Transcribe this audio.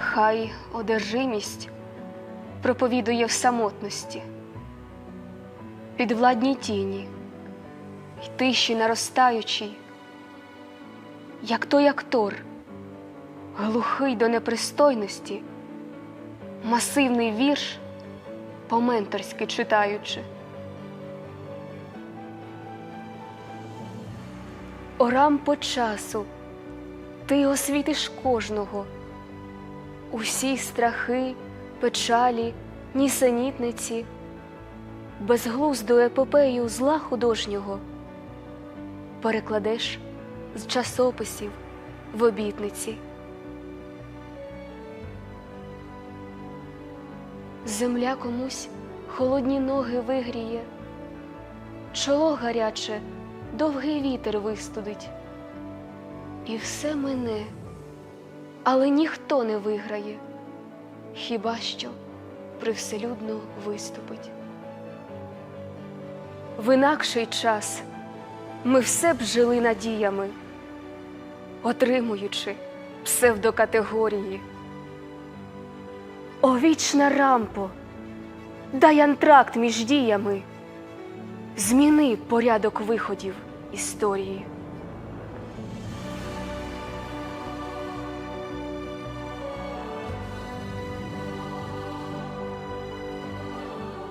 хай одержимість проповідує в самотності, під владні тіні й тиші наростаючій, як той актор, глухий до непристойності, масивний вірш по-менторськи читаючи. Орам по часу ти освітиш кожного, усі страхи, печалі, нісенітниці, безглузду епопею зла художнього перекладеш з часописів в обітниці. Земля комусь холодні ноги вигріє, чоло гаряче, довгий вітер вистудить. І все мине, але ніхто не виграє, хіба що привселюдно виступить. В інакший час ми все б жили надіями, отримуючи псевдокатегорії. О вічна рампо, дай антракт між діями, зміни порядок виходів історії.